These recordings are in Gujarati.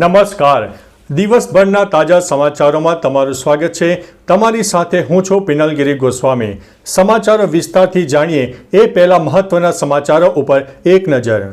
નમસ્કાર. દિવસભરના તાજા સમાચારોમાં તમારું સ્વાગત છે. તમારી સાથે હું છું પિનલગીરી ગોસ્વામી. સમાચારો વિસ્તારથી જાણીએ એ પહેલા મહત્વના સમાચારો ઉપર એક નજર.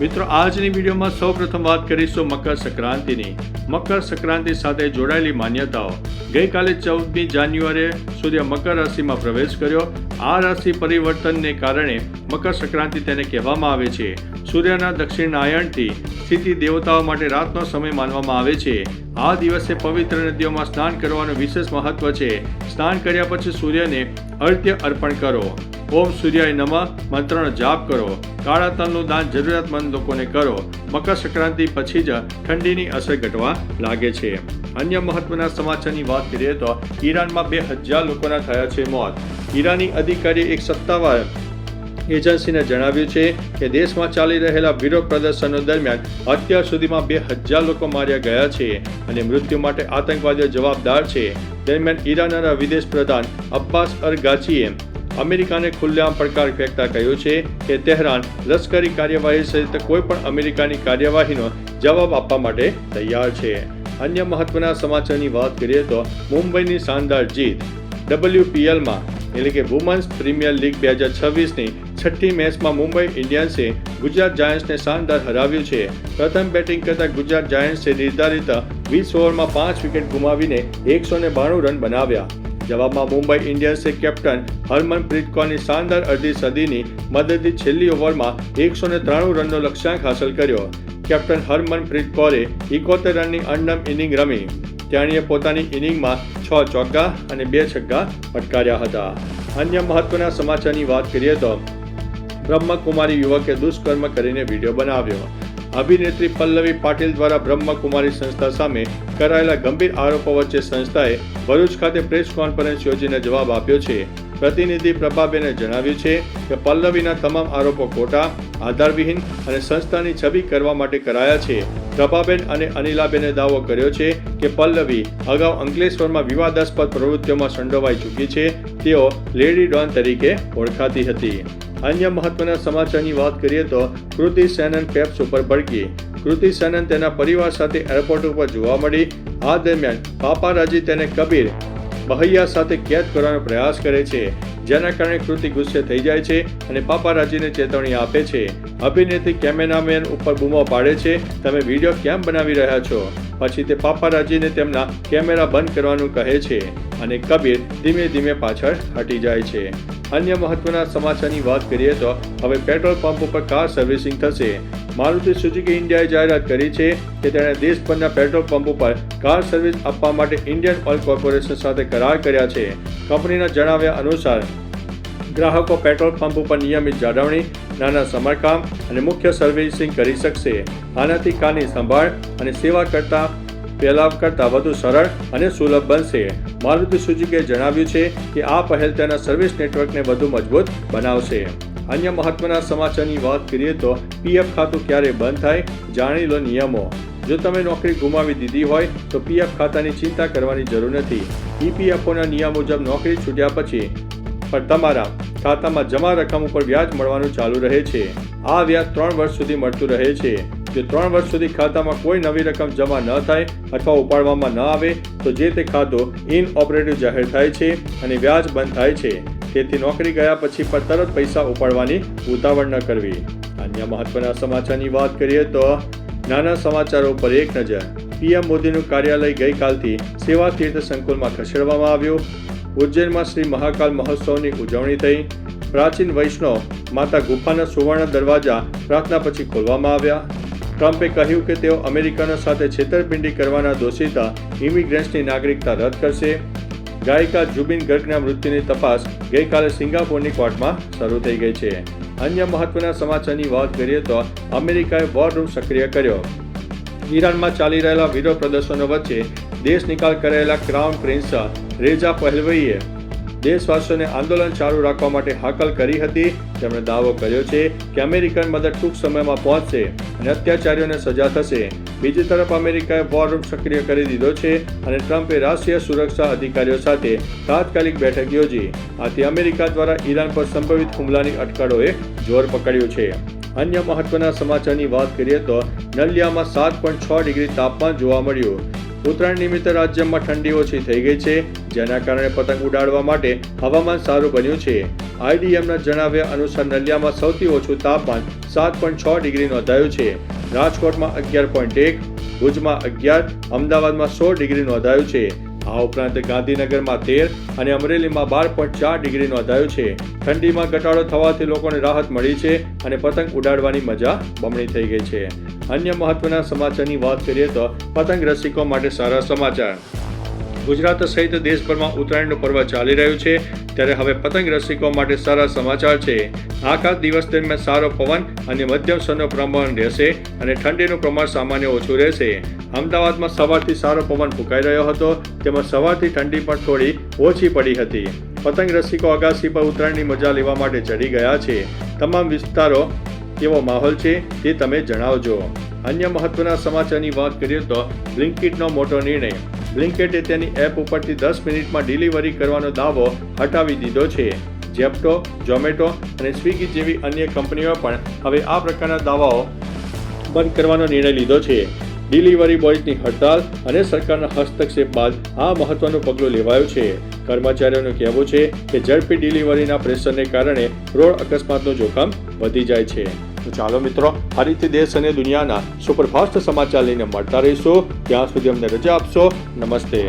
મિત્રો, આજની વિડીયોમાં સૌ પ્રથમ વાત કરીશું મકર સંક્રાંતિની. મકર સંક્રાંતિ સાથે જોડાયેલી માન્યતાઓ. ગઈકાલે ચૌદમી જાન્યુઆરીએ સૂર્ય મકર રાશિમાં પ્રવેશ કર્યો. આ રાશિ પરિવર્તનને કારણે મકર સંક્રાંતિ તેને કહેવામાં આવે છે. સૂર્યના દક્ષિણાયણથી સ્થિતિ દેવતાઓ માટે રાતનો સમય માનવામાં આવે છે. આ દિવસે પવિત્ર નદીઓમાં સ્નાન કરવાનું વિશેષ મહત્વ છે. સ્નાન કર્યા પછી સૂર્યને અર્ધ્ય અર્પણ કરો. ઓમ સૂર્યાય નમઃ. મંત્રનો જાપ કરો. કાળા તલનું દાન જરૂરિયાતમંદ લોકોને કરો. મકર સંક્રાંતિ પછી જ ઠંડીની અસર ઘટવા લાગે છે. અન્ય મહત્વના સમાચારની વાત કરીએ તો ઈરાનમાં બે હજાર લોકોના થયા છે મોત. ઈરાની અધિકારી એક સત્તાવાર એજન્સીને જણાવ્યું છે કે દેશમાં ચાલી રહેલા વિરોધ પ્રદર્શનો દરમિયાન અત્યાર સુધીમાં બે હજાર લોકો માર્યા ગયા છે અને મૃત્યુ માટે આતંકવાદીઓ જવાબદાર છે. દરમિયાન ઈરાનના વિદેશ પ્રધાન અબ્બાસ અરગાચીએ અમેરિકાને ખુલ્લેઆમ પડકાર ફેંકતા કહ્યું છે કે તેહરાન લશ્કરી કાર્યવાહી સહિત કોઈ પણ અમેરિકાની કાર્યવાહીનો જવાબ આપવા માટે તૈયાર છે. અન્ય મહત્વના સમાચારની વાત કરીએ તો મુંબઈની શાનદાર જીત. ડબલ્યુપીએલમાં એટલે કે વુમન્સ પ્રીમિયર લીગ બે હજાર છવ્વીસની છઠ્ઠી મેચમાં મુંબઈ ઇન્ડિયન્સે ગુજરાત જાયન્ટ્સને શાનદાર હરાવ્યું છે. પ્રથમ બેટિંગ કરતા ગુજરાત જાયન્ટ્સે નિર્ધારિત વીસ ઓવરમાં પાંચ વિકેટ ગુમાવીને એકસો ને બાણું રન બનાવ્યા. જવાબમાં મુંબઈ ઇન્ડિયન્સે કેપ્ટન હરમનપ્રીત કૌરની શાનદાર અડધી સદીની મદદથી છેલ્લી ઓવરમાં એકસો ને ત્રાણું રનનો લક્ષ્યાંક હાંસલ કર્યો. કેપ્ટન હરમનપ્રીત કૌરે ઇકોતેર રનની અન્ડમ ઇનિંગ રમી. તેણીએ પોતાની ઇનિંગમાં છ ચોગ્ગા અને બે છગ્ગા ફટકાર્યા હતા. અન્ય મહત્વના સમાચારની વાત કરીએ તો બ્રહ્મકુમારી યુવકે દુષ્કર્મ કરીને વીડિયો બનાવ્યો. અભિનેત્રી પલ્લવી પાટીલ દ્વારા બ્રહ્મકુમારી સંસ્થા સામે કરાયેલા ગંભીર આરોપો વચ્ચે સંસ્થાએ ભરૂચ ખાતે પ્રેસ કોન્ફરન્સ યોજીને જવાબ આપ્યો છે. પ્રતિનિધિ પ્રભાબેને જણાવ્યું છે કે પલ્લવીના તમામ આરોપો ખોટા, આધારવિહીન અને સંસ્થાની છબી કરવા માટે કરાયા છે. પ્રભાબેન અને અનિલાબેને દાવો કર્યો છે કે પલ્લવી અગાઉ અંકલેશ્વરમાં વિવાદાસ્પદ પ્રવૃત્તિઓમાં સંડોવાઈ ચૂકી છે. તેઓ લેડી ડોન તરીકે ઓળખાતી હતી. અન્ય મહત્વના સમાચારની વાત કરીએ તો કૃતિ સેનન પેપ્સ ઉપર ભડકી. કૃતિ સેનન તેના પરિવાર સાથે એરપોર્ટ ઉપર જોવા મળી. આ દરમિયાન પાપારાજી તેને કબીર બહૈયા સાથે કેદ કરવાનો પ્રયાસ કરે છે. જેના કારણે કૃતિ ગુસ્સે થઈ જાય છે અને પાપારાજીને ચેતવણી આપે છે. અભિનેત્રી કેમેરામેન ઉપર બૂમો પાડે છે. તમે વીડિયો કેમ બનાવી રહ્યા છો? પછી તે પાપારાજીને તેમના કેમેરા બંધ કરવાનું કહે છે અને કબીર ધીમે ધીમે પાછળ હટી જાય છે. અન્ય મહત્વના સમાચારની વાત કરીએ તો હવે પેટ્રોલ પંપ ઉપર કાર સર્વિસિંગ થશે. મારુતિ સુઝુકી ઇન્ડિયાએ જાહેરાત કરી છે કે તેણે દેશભરના પેટ્રોલ પંપ ઉપર કાર સર્વિસ આપવા માટે ઇન્ડિયન ઓઇલ કોર્પોરેશન સાથે કરાર કર્યા છે. કંપનીના જણાવ્યા અનુસાર, ગ્રાહકો પેટ્રોલ પંપ ઉપર નિયમિત જાળવણી, નાના સમારકામ અને મુખ્ય સર્વિસિંગ કરી શકશે. આનાથી કારની સંભાળ અને સેવા કરતા પહેલા કરતાં વધુ સરળ અને સુલભ બનશે. મારુતિ સુઝુકીએ જણાવ્યું છે કે આ પહેલ તેના સર્વિસ નેટવર્કને વધુ મજબૂત બનાવશે. અન્ય મહત્વના સમાચારની વાત કરીએ તો પીએફ ખાતું ક્યારે બંધ થાય જાણી લો નિયમો. જો તમે નોકરી ગુમાવી દીધી હોય તો પીએફ ખાતાની ચિંતા કરવાની જરૂર નથી. ઈપીએફઓના નિયમ મુજબ નોકરી છૂટ્યા પછી પણ તમારા ખાતામાં જમા રકમ ઉપર વ્યાજ મળવાનું ચાલુ રહે છે. આ વ્યાજ ત્રણ વર્ષ સુધી મળતું રહે છે. જો ત્રણ વર્ષ સુધી ખાતામાં કોઈ નવી રકમ જમા ન થાય અથવા ઉપાડવામાં ન આવે, તો જે તે ખાતું ઇન ઓપરેટિવ જાહેર થાય છે અને વ્યાજ બંધ થાય છે. તેથી નોકરી ગયા પછી પણ તરત પૈસા ઉપાડવાની ઉતાવળ ન કરવી. અન્ય મહત્વના સમાચારની વાત કરીએ તો નાના સમાચારો પર એક નજર. પીએમ મોદીનું કાર્યાલય ગઈકાલથી સેવા તીર્થ સંકુલમાં ખસેડવામાં આવ્યું. ઉજ્જૈનમાં શ્રી મહાકાલ મહોત્સવની ઉજવણી થઈ. પ્રાચીન વૈષ્ણવ માતા ગુફાના સુવર્ણ દરવાજા પ્રાર્થના પછી ખોલવામાં આવ્યા. ટ્રમ્પે કહ્યું કે તેઓ અમેરિકનો સાથે છેતરપિંડી કરવાના દોષિતા ઇમિગ્રન્ટ્સની નાગરિકતા રદ કરશે. ગાયિકા જુબિન ગર્ગના મૃત્યુની તપાસ ગઈકાલે સિંગાપોરની કોર્ટમાં શરૂ થઈ ગઈ છે. અન્ય મહત્વના સમાચારની વાત કરીએ તો અમેરિકાએ વોર રૂમ સક્રિય કર્યો. ઈરાનમાં ચાલી રહેલા વિરોધ પ્રદર્શનો વચ્ચે દેશ નિકાલ કરેલા ક્રાઉન પ્રિન્સ રેજા પહેલવીએ દેશવાસીઓને આંદોલન ચાલુ રાખવા માટે હાકલ કરી હતી. તેમણે દાવો કર્યો છે કે અમેરિકન મદદ ટૂંક સમયમાં પહોંચશે અને અત્યાચારીઓને સજા થશે. બીજી તરફ અમેરિકાએ વોર રૂમ સક્રિય કરી દીધો છે અને ટ્રમ્પે રાષ્ટ્રીય સુરક્ષા અધિકારીઓ સાથે તાત્કાલિક બેઠક યોજી. આથી અમેરિકા દ્વારા ઈરાન પર સંભવિત હુમલાની અટકળોએ જોર પકડ્યું છે. અન્ય મહત્વના સમાચારની વાત કરીએ તો નલિયામાં સાત પોઈન્ટ છ ડિગ્રી તાપમાન જોવા મળ્યું. ઉત્તરાયણ નિમિત્તે રાજ્યમાં ઠંડી ઓછી થઈ ગઈ છે, જેના કારણે પતંગ ઉડાડવા માટે હવામાન સારું બન્યું છે. આઈડીએમના જણાવ્યા અનુસાર નલિયામાં સૌથી ઓછું તાપમાન સાત પોઈન્ટ છ ડિગ્રી નોંધાયું છે. રાજકોટમાં અગિયાર પોઈન્ટ એક, ભુજમાં અગિયાર, અમદાવાદમાં સોળ ડિગ્રી નોંધાયું છે. આ ઉપરાંત ગાંધીનગરમાં તેર અને અમરેલીમાં બાર પોઈન્ટ ચાર ડિગ્રી નોંધાયો છે. ઠંડીમાં ઘટાડો થવાથી લોકોને રાહત મળી છે અને પતંગ ઉડાડવાની મજા બમણી થઈ ગઈ છે. અન્ય મહત્વના સમાચારની વાત કરીએ તો પતંગ રસિકો માટે સારા સમાચાર. ગુજરાત સહિત દેશભરમાં ઉત્તરાયણનું પર્વ ચાલી રહ્યું છે. ત્યારે હવે પતંગ રસિકો માટે સારા સમાચાર છે. આખા દિવસ દરમિયાન સારો પવન અને મધ્યમ સ્વરનું પ્રમાણ રહેશે અને ઠંડીનું પ્રમાણ સામાન્ય ઓછું રહેશે. અમદાવાદમાં સવારથી સારો પવન ફૂંકાઈ રહ્યો હતો. તેમાં સવારથી ઠંડી પણ થોડી ઓછી પડી હતી. પતંગ રસિકો અગાસી પર ઉત્તરાયણની મજા લેવા માટે ચડી ગયા છે. તમામ વિસ્તારો કેવો માહોલ છે તે તમે જણાવજો. અન્ય મહત્વના સમાચારની વાત કરીએ તો બ્લિંકિટનો મોટો નિર્ણય બ્લિંકિટે તેની એપ ઉપરથી દસ મિનિટમાં ડિલિવરી કરવાનો દાવો હટાવી દીધો છે. જેપ્ટો, ઝોમેટો અને સ્વિગી જેવી અન્ય કંપનીઓ પણ હવે આ પ્રકારના દાવાઓ બંધ કરવાનો નિર્ણય લીધો છે. ડિલિવરી બોયની હડતાલ અને સરકારના હસ્તક્ષેપ બાદ આ મહત્વનું પગલું લેવાયું છે. કર્મચારીઓનું કહેવું છે કે ઝડપી ડિલિવરીના પ્રેશરને કારણે રોડ અકસ્માતનું જોખમ વધી જાય છે. તો ચાલો મિત્રો આ રીતે દેશ અને દુનિયાના સુપરફાસ્ટ સમાચાર લઈને મળતા રહીશું. ત્યાં સુધી અમને રજા આપશો. નમસ્તે.